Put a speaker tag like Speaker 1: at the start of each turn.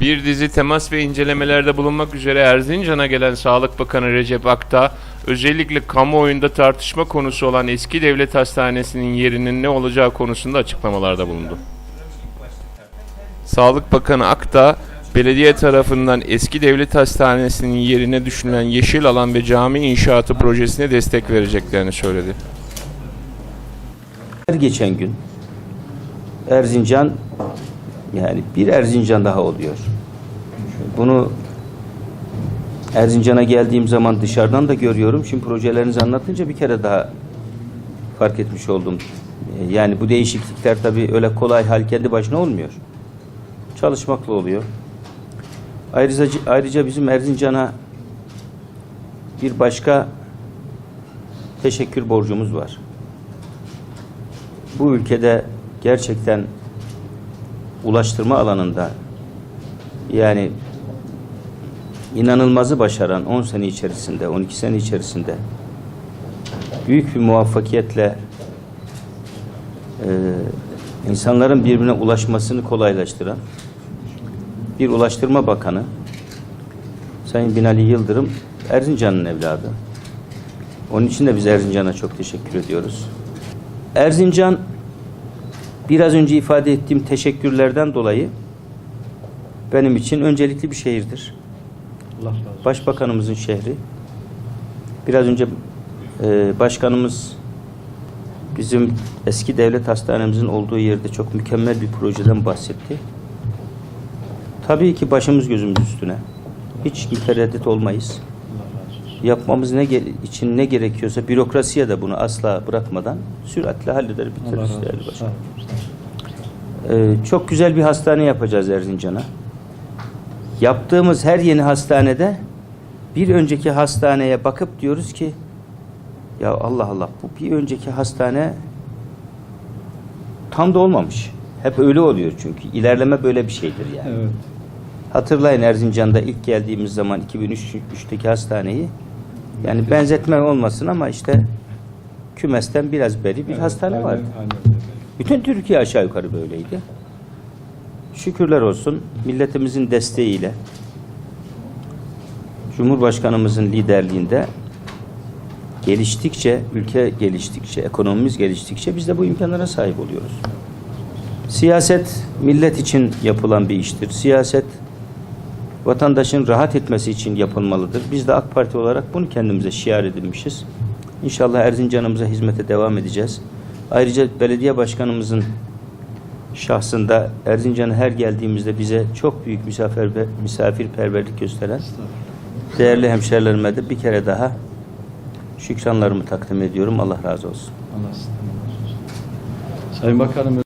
Speaker 1: Bir dizi temas ve incelemelerde bulunmak üzere Erzincan'a gelen Sağlık Bakanı Recep Akta, özellikle kamuoyunda tartışma konusu olan eski devlet hastanesinin yerinin ne olacağı konusunda açıklamalarda bulundu. Sağlık Bakanı Akta, belediye tarafından eski devlet hastanesinin yerine düşünülen yeşil alan ve cami inşaatı projesine destek vereceklerini söyledi.
Speaker 2: Her geçen gün Erzincan yani bir Erzincan daha oluyor. Bunu Erzincan'a geldiğim zaman dışarıdan da görüyorum. Şimdi projelerinizi anlatınca bir kere daha fark etmiş oldum. Yani bu değişiklikler tabii öyle kolay hal kendi başına olmuyor. Çalışmakla oluyor. Ayrıca, ayrıca bizim Erzincan'a bir başka teşekkür borcumuz var bu ülkede gerçekten ulaştırma alanında yani inanılmazı başaran 10 sene içerisinde, 12 sene içerisinde büyük bir muvaffakiyetle e, insanların birbirine ulaşmasını kolaylaştıran bir Ulaştırma Bakanı Sayın Binali Yıldırım Erzincan'ın evladı. Onun için de biz Erzincan'a çok teşekkür ediyoruz. Erzincan biraz önce ifade ettiğim teşekkürlerden dolayı benim için öncelikli bir şehirdir.
Speaker 3: Allah razı olsun.
Speaker 2: Başbakanımızın şehri. Biraz önce e, başkanımız bizim eski devlet hastanemizin olduğu yerde çok mükemmel bir projeden bahsetti. Tabii ki başımız gözümüz üstüne. Hiç tereddüt olmayız. Yapmamız ne için ne gerekiyorsa bürokrasiye de bunu asla bırakmadan süratle halleder bitiririz değerli başkanım. Ee, çok güzel bir hastane yapacağız Erzincan'a. Yaptığımız her yeni hastanede bir önceki hastaneye bakıp diyoruz ki ya Allah Allah bu bir önceki hastane tam da olmamış. Hep öyle oluyor çünkü. İlerleme böyle bir şeydir yani.
Speaker 3: Evet.
Speaker 2: Hatırlayın Erzincan'da ilk geldiğimiz zaman 2003'teki hastaneyi yani benzetme olmasın ama işte kümesten biraz beri bir
Speaker 3: Evet,
Speaker 2: hastane
Speaker 3: aynen- öyle.
Speaker 2: Bütün Türkiye aşağı yukarı böyleydi. Şükürler olsun milletimizin desteğiyle Cumhurbaşkanımızın liderliğinde geliştikçe, ülke geliştikçe, ekonomimiz geliştikçe biz de bu imkanlara sahip oluyoruz. Siyaset millet için yapılan bir iştir. Siyaset vatandaşın rahat etmesi için yapılmalıdır. Biz de AK Parti olarak bunu kendimize şiar edinmişiz. İnşallah Erzincan'ımıza hizmete devam edeceğiz. Ayrıca belediye başkanımızın şahsında Erzincan'a her geldiğimizde bize çok büyük misafir, misafirperverlik gösteren değerli hemşerilerime de bir kere daha şükranlarımı takdim ediyorum. Allah razı olsun.
Speaker 3: Allah. Sayın Bakanım